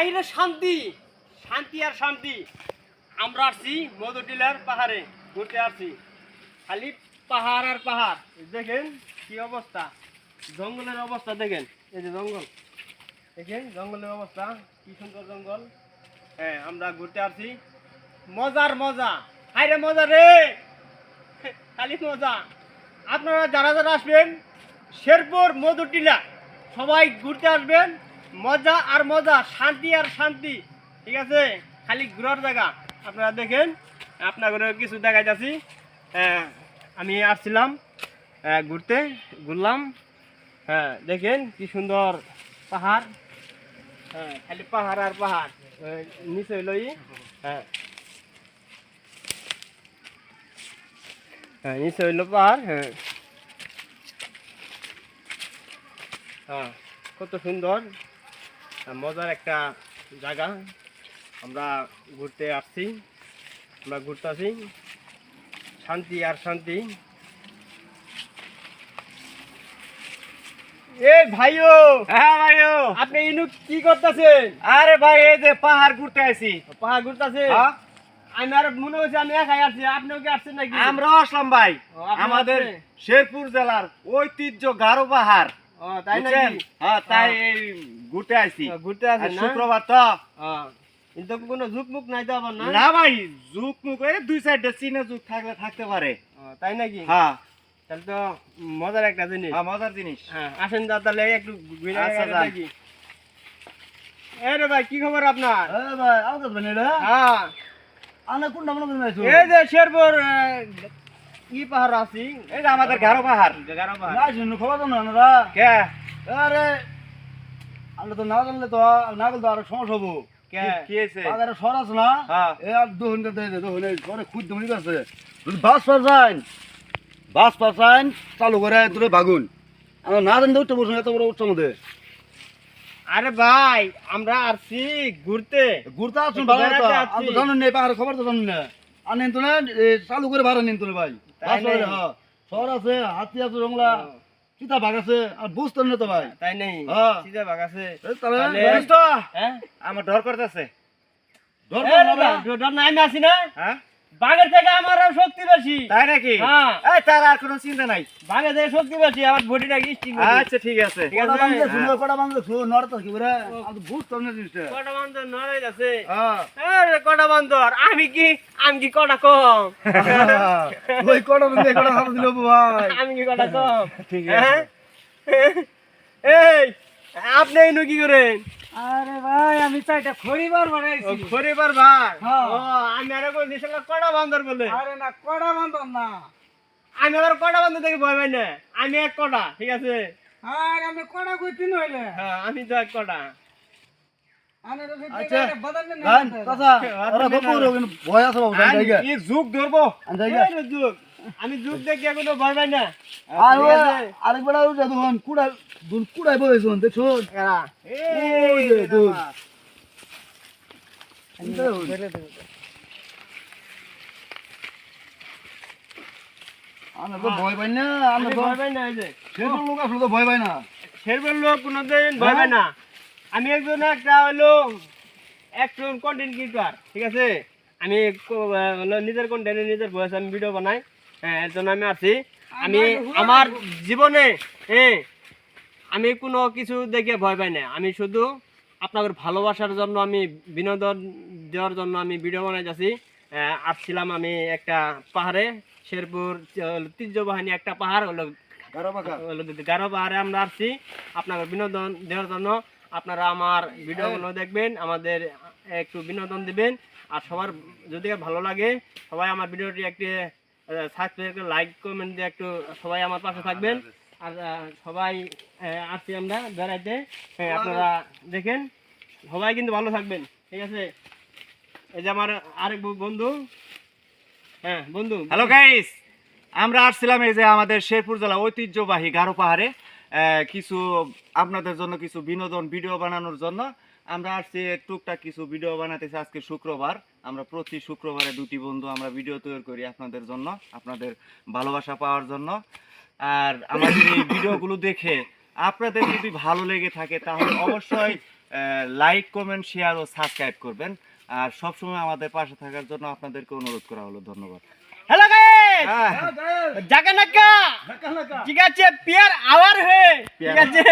হাইরে শান্তি শান্তি আর শান্তি। আমরা আসছি মধু টিলার পাহাড়ে, ঘুরতে আসছি। খালি পাহাড় আর পাহাড়। দেখেন কি অবস্থা। জঙ্গলের অবস্থা দেখেন। এই যে জঙ্গল। দেখেন জঙ্গলের অবস্থা, কি সুন্দর জঙ্গল। হ্যাঁ আমরা ঘুরতে আসছি। মজার মজা। হাইরে মজা রে! খালি মজা। আপনারা যারা যারা আসবেন, শেরপুর মধু টিলা সবাই ঘুরতে আসবেন। মজা আর মজা শান্তি আর শান্তি ঠিক আছে? খালি ঘুরার জায়গা। আপনারা দেখেন আপনাদের কিছু দেখাই যাচ্ছি আমি আসছিলাম আহ, ঘুরতে ঘুরলাম। হ্যাঁ দেখেন কি সুন্দর পাহাড়। হ্যাঁ খালি পাহাড় আর পাহাড় নিচে হইল হ্যাঁ। হ্যাঁ নিচে হইল পাহাড় হ্যাঁ। হ্যাঁ কত সুন্দর। মজার একটা জায়গা। আমরা ঘুরতে আসছি। আমরা ঘুরতে আসি। শান্তি আর শান্তি। ভাইও! হ্যাঁ ভাইও। আপনি ইনু কি করতেছেন? আরে ভাই এই যে পাহাড় ঘুরতে পাহাড় হ্যাঁ? আমি আর মনে হচ্ছে আমি একাই আসছি আপনিও কি আসছেন নাকি? আসলাম ভাই। আমাদের শেরপুর জেলার ঐতিহ্য গারো পাহাড়। ও তাই? নাকি? হ্যাঁ তাই এই ঘুরতে আইছি ঘুরতে আর শুক্রবার তো। কিন্তু কোনো ঝুঁক মুখ নাই তো আবার না? না ভাই যুগ মুখ এই দুই সাইডে চিনে যুগ থাকলে থাকতে পারে। তাই নাকি? হ্যাঁ। তাহলে তো মজার একটা জিনিস। হ্যাঁ, মজার জিনিস। হ্যাঁ আসেন দা তাহলে একটু ঘুরে আচ্ছা, আচ্ছা যান। রে ভাই কি খবর আপনার? এ ভাই আউট বানি রে? হ্যাঁ। আনা কোন নাম নাম নাইছো এই যে শেরপুর ই পাহাড় আছি। এই যে আমাদের গারো পাহাড়। গারো পাহাড়। না শুনো খবর তো না না কে? আরে আমরা তো না তো না গেলে তো আর সমস্যা হব। সর আছে না? হ্যাঁ। এ আর দুহন করতে দে সরে খুদ দমনি আছে যদি বাস পাস যাইন বাস পাস যাইন চালু করে দূরে বাগুন। আমরা না জানতে উঠতে বসুন এত বড় উঠছে মধ্যে আরে ভাই আমরা আসছি ঘুরতে। ঘুরতে আসুন ভালো জানুন নেই পাহাড়ের খবর তো জানুন না। আর নিন তো না চালু করে ভাড়া নিন তো ভাই। বাস হ্যাঁ। শহর আছে হাতি আছে রংলা চিতা ভাগ আছে আর বুঝতেন না তো ভাই। তাই নেই হ্যাঁ। সিধা ভাগ আছে হ্যাঁ? আমার ডর করতেছে। ডর নাই আমি আছি না। হ্যাঁ? বাঘের থেকে আমার আর শক্তি বেশি তাই নাকি হ্যাঁ। এই তার আর কোনো চিন্তা নাই বাঘের থেকে শক্তি বেশি আমার বডিটা স্টিং আচ্ছা ঠিক আছে ঠিক কটা আছে কটা থাকি বলে। আমি তো বুঝতাম না জিনিসটা। কটা নড়াই আছে হ্যাঁ। আরে কটা বান্দর আমি কি আমি কি কটা কম ওই কটা বান্ধলে কটা হাতে দিল ভাই। আমি কি কটা কম ঠিক হ্যাঁ? এই আপনি এনু কি করেন আরে ভাই আমি চাইটা খরিবার বানাইছি। খরিবার ভাই? হ্যাঁ। ও আমি আরে দিছিল কটা বান্দর বলে। আরে না কড়া বান্ধব না। আমি আবার কটা বান্দর দেখে ভয় পাই না। আমি এক কটা ঠিক আছে? আর আমি কড়া কইতি নইলে। হ্যাঁ আমি তো এক কটা আনে আচ্ছা, ওখানে ভয় আছে যুগ ধরবো? যুগ। আমি যুগ দেখে কোনো ভয় পাই না। আর আরেকবার আর দুন যে, দুন। আমরা তো ভয় পাই না, আমরা ভয় পাই না এই যে। সেরকম লোক আসলে তো ভয় পাই না। লোক কোনোদিন ভয় পায় না। আমি একজন একটা হলো একজন কন্টেন্ট ক্রিয়েটর ঠিক আছে? আমি নিজের কন্টেন্টে নিজের ভয়েস আমি ভিডিও বানাই। হ্যাঁ এর জন্য আমি আছি। আমি আমার জীবনে হ্যাঁ আমি কোনো কিছু দেখে ভয় পাই না। আমি শুধু আপনাদের ভালোবাসার জন্য আমি বিনোদন দেওয়ার জন্য আমি ভিডিও বানাই যাচ্ছি আসছিলাম আমি একটা পাহাড়ে শেরপুর ঐতিহ্যবাহিনী একটা পাহাড় হলো গারো পাহাড়ে আমরা আসছি। আপনাদের বিনোদন দেওয়ার জন্য আপনারা আমার ভিডিওগুলো দেখবেন আমাদের একটু বিনোদন দিবেন। আর সবার যদি ভালো লাগে সবাই আমার ভিডিওটি একটি সাবস্ক্রাইব লাইক কমেন্ট দিয়ে একটু সবাই আমার পাশে থাকবেন। আর সবাই আসছি আমরা বেড়াইতে। হ্যাঁ, আপনারা দেখেন সবাই কিন্তু ভালো থাকবেন ঠিক আছে? এই যে আমার আরেক বন্ধু হ্যাঁ বন্ধু। হ্যালো গাইস আমরা আসছিলাম এই যে আমাদের শেরপুর জেলা ঐতিহ্যবাহী গারো পাহাড়ে। কিছু আপনাদের জন্য কিছু বিনোদন ভিডিও বানানোর জন্য আমরা আসছি, টুকটাক কিছু ভিডিও বানাতেছি আজকে শুক্রবার। আমরা প্রতি শুক্রবারে দুটি বন্ধু আমরা ভিডিও তৈরি করি আপনাদের জন্য, আপনাদের ভালোবাসা পাওয়ার জন্য। আর আমাদের এই ভিডিওগুলো দেখে আপনাদের যদি ভালো লেগে থাকে, তাহলে অবশ্যই লাইক, কমেন্ট, শেয়ার ও সাবস্ক্রাইব করবেন। আর সবসময় আমাদের পাশে থাকার জন্য আপনাদেরকে অনুরোধ করা হলো, ধন্যবাদ। গাইস হ্যাঁ। জাগা নাকা ঠিক আছে পিয়ার আওয়ার হয়ে। ঠিক আছে।